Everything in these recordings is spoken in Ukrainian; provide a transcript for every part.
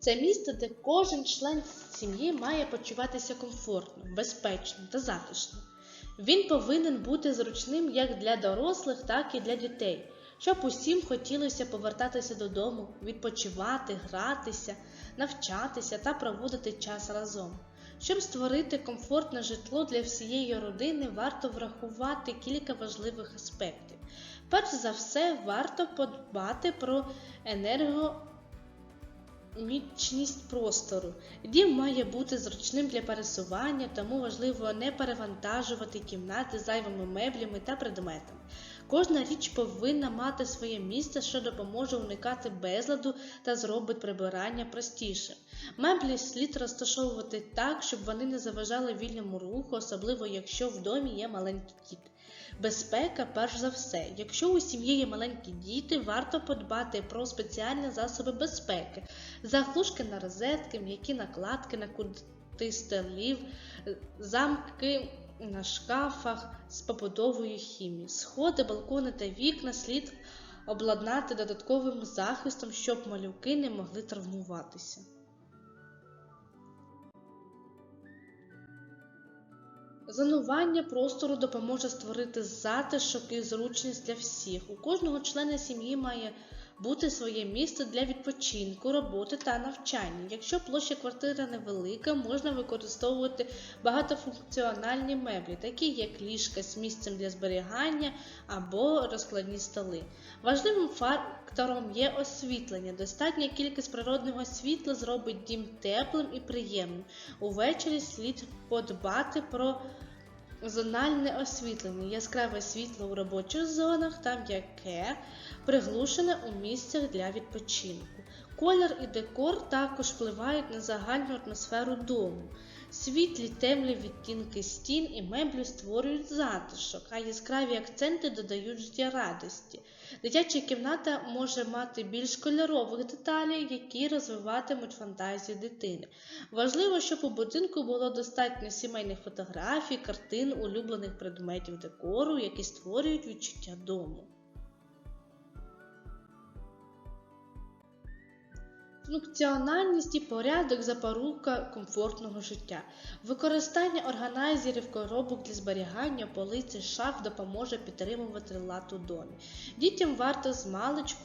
Це місце, де кожен член сім'ї має почуватися комфортно, безпечно та затишно. Він повинен бути зручним як для дорослих, так і для дітей, щоб усім хотілося повертатися додому, відпочивати, гратися, навчатися та проводити час разом. Щоб створити комфортне житло для всієї родини, варто врахувати кілька важливих аспектів. Перш за все, варто подбати про енергомічність простору. Дім має бути зручним для пересування, тому важливо не перевантажувати кімнати зайвими меблями та предметами. Кожна річ повинна мати своє місце, що допоможе уникати безладу та зробить прибирання простішим. Меблі слід розташовувати так, щоб вони не заважали вільному руху, особливо якщо в домі є маленькі діти. Безпека перш за все. Якщо у сім'ї є маленькі діти, варто подбати про спеціальні засоби безпеки, заглушки на розетки, м'які накладки на кути столів, замки на шкафах з побудовою хімії, сходи, балкони та вікна слід обладнати додатковим захистом, щоб малюки не могли травмуватися. Зонування простору допоможе створити затишок і зручність для всіх. У кожного члена сім'ї має бути своє місце для відпочинку, роботи та навчання. Якщо площа квартири невелика, можна використовувати багатофункціональні меблі, такі як ліжка з місцем для зберігання або розкладні столи. Важливим фактором є освітлення. Достатня кількість природного світла зробить дім теплим і приємним. Увечері слід подбати про Зональне освітлення, яскраве світло у робочих зонах та м'яке, приглушене у місцях для відпочинку. Колір і декор також впливають на загальну атмосферу дому. Світлі темні відтінки стін і меблі створюють затишок, а яскраві акценти додають життєрадості. Дитяча кімната може мати більш кольорових деталей, які розвиватимуть фантазію дитини. Важливо, щоб у будинку було достатньо сімейних фотографій, картин, улюблених предметів декору, які створюють відчуття дому. Функціональність і порядок запорука комфортного життя. Використання органайзерів, коробок для зберігання, полиці, шаф допоможе підтримувати лад у домі. Дітям варто з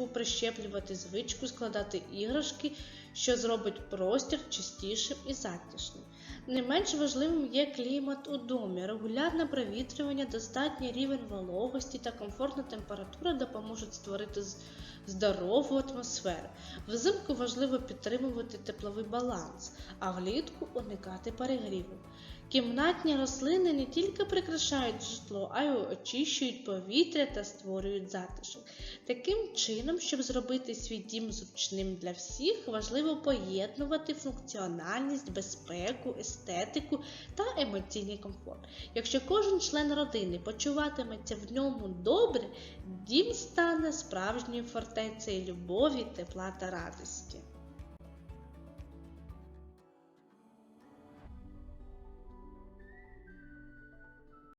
прищеплювати звичку складати іграшки, що зробить простір чистішим і затишним. Не менш важливим є клімат у домі. Регулярне провітрювання, достатній рівень вологості та комфортна температура допоможуть створити здорову атмосферу. Взимку важливо підтримувати тепловий баланс, а влітку уникати перегріву. Кімнатні рослини не тільки прикрашають житло, а й очищують повітря та створюють затишок. Таким чином, щоб зробити свій дім зручним для всіх, важливо поєднувати функціональність, безпеку, естетику та емоційний комфорт. Якщо кожен член родини почуватиметься в ньому добре, дім стане справжньою фортецею любові, тепла та радості.